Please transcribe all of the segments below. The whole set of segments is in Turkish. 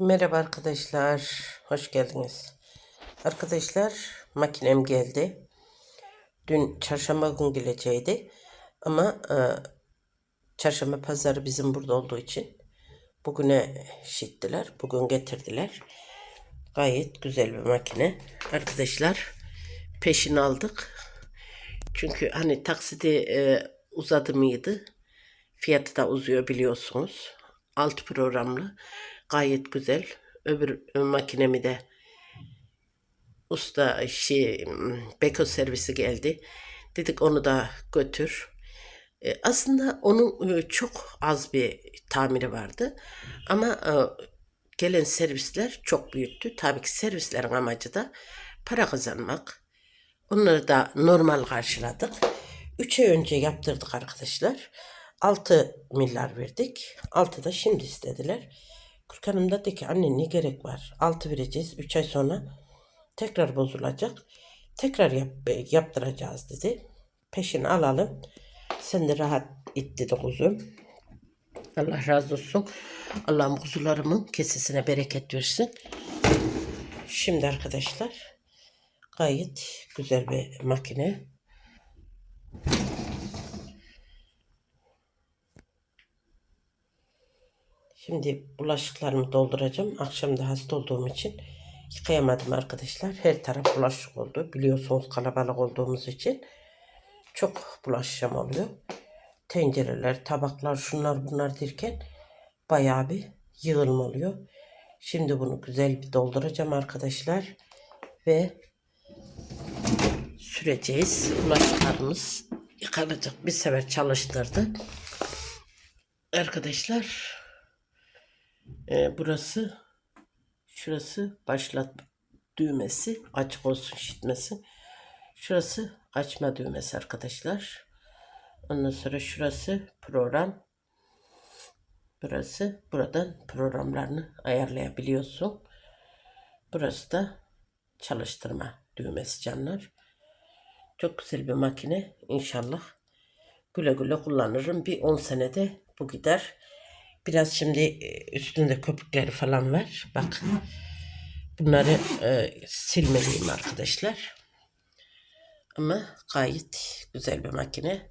Merhaba arkadaşlar, hoş geldiniz. Arkadaşlar, makinem geldi. Dün çarşamba gün geleceğiydi. Ama e, çarşamba pazarı bizim burada olduğu için bugüne şittiler. Bugün getirdiler. Gayet güzel bir makine. Arkadaşlar, peşin aldık. Çünkü hani taksidi e, uzadı mıydı? Fiyatı da uzuyor biliyorsunuz. Alt programlı. Gayet güzel. Öbür makinemi de usta şey beko servisi geldi. Dedik onu da götür. E, aslında onun e, çok az bir tamiri vardı. Ama e, gelen servisler çok büyüktü. Tabii ki servislerin amacı da para kazanmak. Onları da normal karşıladık. 3 ay önce yaptırdık arkadaşlar. 6 milyar verdik. 6 da şimdi istediler. Kürk Hanım dedi ki anne ne gerek var? 6 vereceğiz. 3 ay sonra tekrar bozulacak. Tekrar yap, yaptıracağız dedi. Peşini alalım. Sen de rahat it dedi kuzum. Allah razı olsun. Allah'ım kuzularımın kesesine bereket versin. Şimdi arkadaşlar gayet güzel bir makine. Şimdi bulaşıklarımı dolduracağım. Akşam da hasta olduğum için yıkayamadım arkadaşlar. Her taraf bulaşık oldu. Biliyorsunuz kalabalık olduğumuz için çok bulaşacağım oluyor. Tencereler, tabaklar, şunlar bunlar derken bayağı bir yığılma oluyor. Şimdi bunu güzel bir dolduracağım arkadaşlar. Ve süreceğiz. Bulaşıklarımız yıkanacak. Bir sefer çalıştırdı. Arkadaşlar ee, burası şurası başlat düğmesi açık olsun şitmesin. Şurası açma düğmesi arkadaşlar. Ondan sonra şurası program. Burası buradan programlarını ayarlayabiliyorsun. Burası da çalıştırma düğmesi canlar. Çok güzel bir makine. İnşallah güle güle kullanırım. Bir 10 senede bu gider. Biraz şimdi e, üstünde köpükleri falan var. Bak. Bunları e, silmeliyim arkadaşlar. Ama gayet güzel bir makine.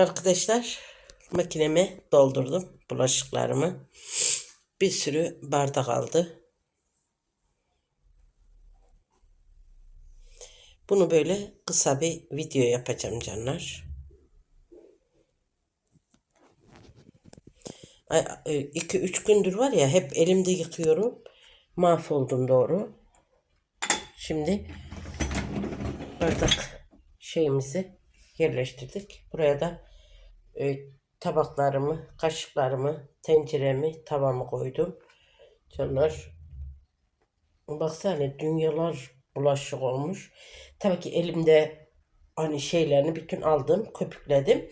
Arkadaşlar makineme doldurdum bulaşıklarımı. Bir sürü bardak aldı. Bunu böyle kısa bir video yapacağım canlar. 2-3 gündür var ya hep elimde yıkıyorum. Mahvoldum doğru. Şimdi bardak şeyimizi yerleştirdik. Buraya da e, tabaklarımı, kaşıklarımı, tenceremi, tavamı koydum. Canlar baksana dünyalar bulaşık olmuş. Tabii ki elimde hani şeylerini bütün aldım, köpükledim.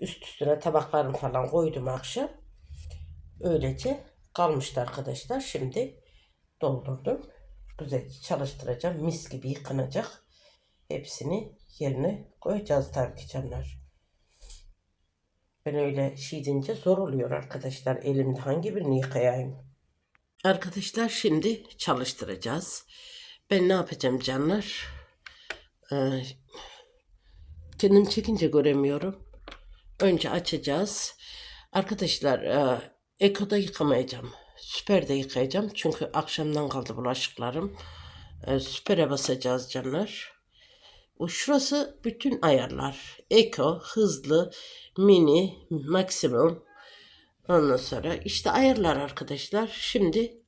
Üst üstüne tabaklarımı falan koydum akşam. Öylece kalmıştı arkadaşlar. Şimdi doldurdum. Güzelce çalıştıracağım. Mis gibi yıkanacak. Hepsini yerine koyacağız tabii ki canlar. Ben öyle şey deyince zor oluyor arkadaşlar. Elimde hangi birini yıkayayım? Arkadaşlar şimdi çalıştıracağız. Ben ne yapacağım canlar? Ee, kendim çekince göremiyorum. Önce açacağız. Arkadaşlar e, Eko'da yıkamayacağım. Süper'de yıkayacağım. Çünkü akşamdan kaldı bulaşıklarım. E, süper'e basacağız canlar. Bu şurası bütün ayarlar. Eko, hızlı, mini, maksimum. Ondan sonra işte ayarlar arkadaşlar. Şimdi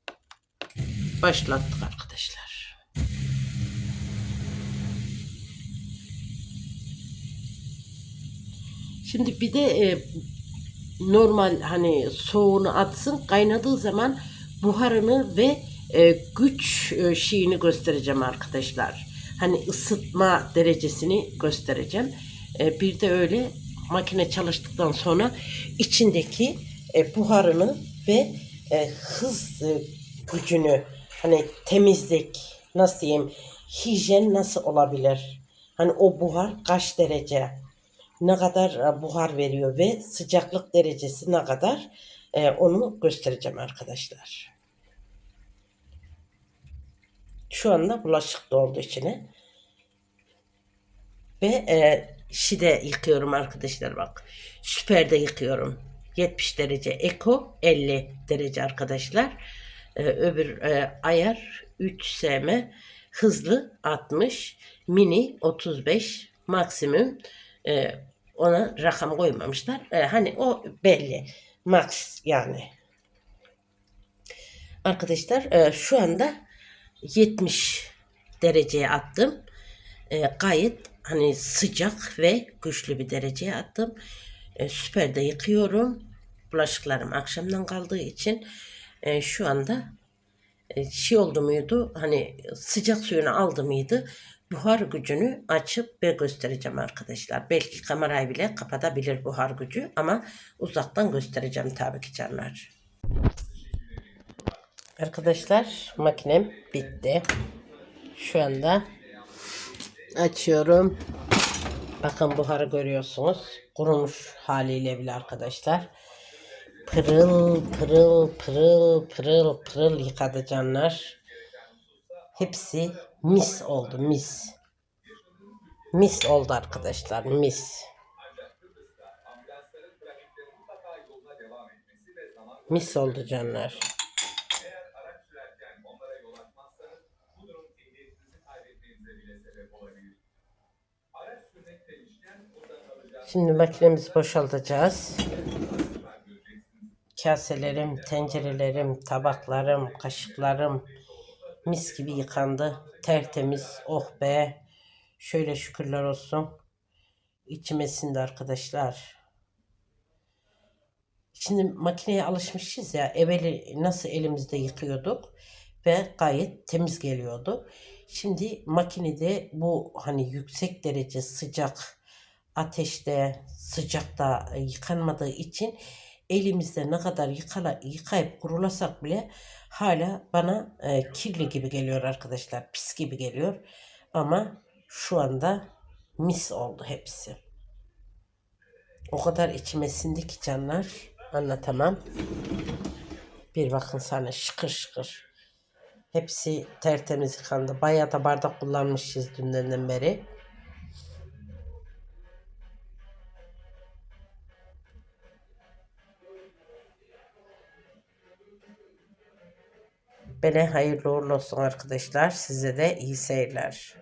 başlattık arkadaşlar. Şimdi bir de e, normal hani soğuğunu atsın kaynadığı zaman buharını ve e, güç e, şeyini göstereceğim arkadaşlar. Hani ısıtma derecesini göstereceğim. E, bir de öyle makine çalıştıktan sonra içindeki e, buharını ve e, hız e, gücünü hani temizlik nasıl diyeyim hijyen nasıl olabilir? Hani o buhar kaç derece? Ne kadar e, buhar veriyor ve sıcaklık derecesi ne kadar? E, onu göstereceğim arkadaşlar. Şu anda bulaşık doldu içine. Ve e, şide yıkıyorum arkadaşlar bak. Süperde yıkıyorum. 70 derece Eko 50 derece arkadaşlar. E, öbür e, ayar 3 sm hızlı 60 mini 35 maksimum e, ona rakam koymamışlar. E, hani o belli. Max yani. Arkadaşlar e, şu anda 70 dereceye attım. E, gayet hani sıcak ve güçlü bir dereceye attım. E, süperde yıkıyorum. Bulaşıklarım akşamdan kaldığı için e, şu anda e, şey oldu muydu hani sıcak suyunu aldı mıydı buhar gücünü açıp ve göstereceğim arkadaşlar. Belki kamerayı bile kapatabilir buhar gücü ama uzaktan göstereceğim tabii ki canlar. Arkadaşlar makinem bitti. Şu anda açıyorum. Bakın buharı görüyorsunuz. Kurumuş haliyle bile arkadaşlar. Pırıl pırıl pırıl pırıl pırıl yıkadı canlar. Hepsi mis oldu mis. Mis oldu arkadaşlar mis. Mis oldu canlar. Şimdi makinemizi boşaltacağız. Kaselerim, tencerelerim, tabaklarım, kaşıklarım mis gibi yıkandı. Tertemiz. Oh be. Şöyle şükürler olsun. İçime sindi arkadaşlar. Şimdi makineye alışmışız ya. Evveli nasıl elimizde yıkıyorduk ve gayet temiz geliyordu. Şimdi makinede bu hani yüksek derece sıcak ateşte sıcakta yıkanmadığı için elimizde ne kadar yıkala, yıkayıp kurulasak bile hala bana e, kirli gibi geliyor arkadaşlar. Pis gibi geliyor. Ama şu anda mis oldu hepsi. O kadar içime sindi ki canlar. Anlatamam. Bir bakın sana şıkır şıkır. Hepsi tertemiz yıkandı. Bayağı da bardak kullanmışız dünden beri. Bana hayırlı uğurlu olsun arkadaşlar. Size de iyi seyirler.